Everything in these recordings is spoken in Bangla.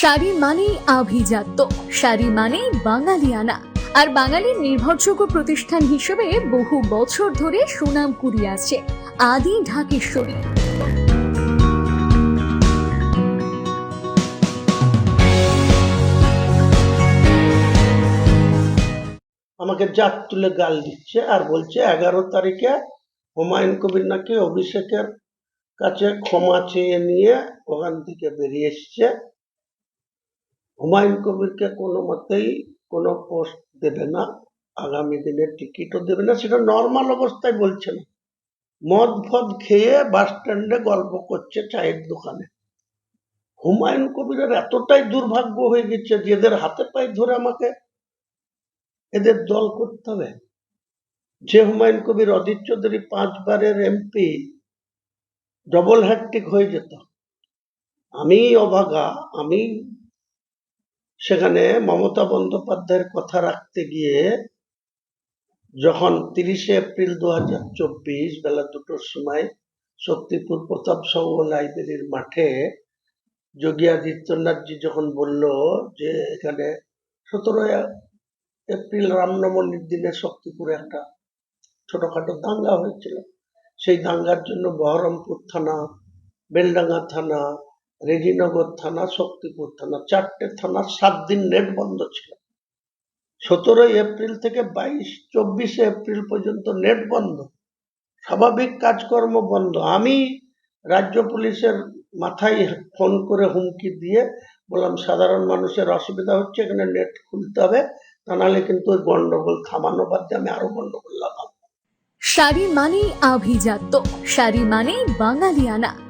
শাড়ি মানেই আভিজাত্য। শাড়ি মানেই বাঙালিয়ানা। আর বাঙালির নির্ভরযোগ্য প্রতিষ্ঠান হিসেবে বহু বছর ধরে সুনাম কুড়িয়ে আসছে আদি ঢাকেশ্বরী। আমাকে জাত তুলে গাল দিচ্ছে আর বলছে, এগারো তারিখে হুমায়ুন কবির নাকি অভিষেকের কাছে ক্ষমা চেয়ে নিয়ে ওখান থেকে বেরিয়ে এসছে। হুমায়ুন কবিরকে কোনো মতেই কোনো পোস্ট দেবে না, আগামী দিনে টিকিটও দেবে না, সেটা নর্মাল অবস্থায় বলছে না। মদ ফদ খেয়ে বাস স্ট্যান্ডে গল্প করছে চায়ের দোকানে। হুমায়ুন কবিরের এতটাই দুর্ভাগ্য হয়ে গেছে যে এদের হাতে পায়ে ধরে আমাকে এদের দল করতে হবে। যে হুমায়ুন কবির অজিত চৌধুরী পাঁচবারের এমপি ডবল হ্যাট্রিক হয়ে যেত। আমি অভাগা আমি সেখানে মমতা বন্দ্যোপাধ্যায়ের কথা রাখতে গিয়ে যখন তিরিশে এপ্রিল দু হাজার চব্বিশ বেলা দুটোর সময় শক্তিপুর প্রতাপ সংঘ লাইব্রেরির মাঠে যোগী আদিত্যনাথজি যখন বলল যে এখানে সতেরোই এপ্রিল রামনবমীর দিনে শক্তিপুরে একটা ছোটখাটো দাঙ্গা হয়েছিল। সেই দাঙ্গার জন্য বহরমপুর থানা, বেলডাঙ্গা থানা রেজিনগর থানা, শক্তিপুর থানা, চারটে থানা, সাত দিন নেট বন্ধ ছিল। সতেরোই এপ্রিল থেকে বাইশ, চব্বিশে এপ্রিল পর্যন্ত নেট বন্ধ। স্বাভাবিক কাজকর্ম বন্ধ। আমি রাজ্য পুলিশের মাথায় ফোন করে হুমকি দিয়ে বললাম, সাধারণ মানুষের অসুবিধা হচ্ছে, এখানে নেট খুলতে হবে। তা নাহলে কিন্তু ওই গন্ডগোল থামানো বাদ আমি আরও গন্ডগোল লাগাবো। শাড়ি মানেই আভিজাত্য। শাড়ি মানেই বাঙালিয়ানা।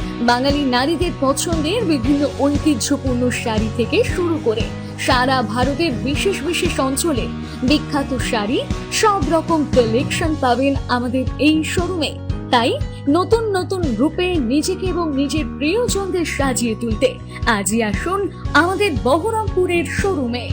বাঙালি নারীদের পছন্দের বিভিন্ন ঐতিহ্যপূর্ণ শাড়ি থেকে শুরু করে সারা ভারতের বিশেষ বিশেষ অঞ্চলে বিখ্যাত শাড়ি সব রকম কালেকশন পাবেন আমাদের এই শোরুমে তাই নতুন নতুন রূপে নিজেকে এবং নিজের প্রিয়জনদের সাজিয়ে তুলতে আজই আসুন আমাদের বহরমপুরের শোরুমে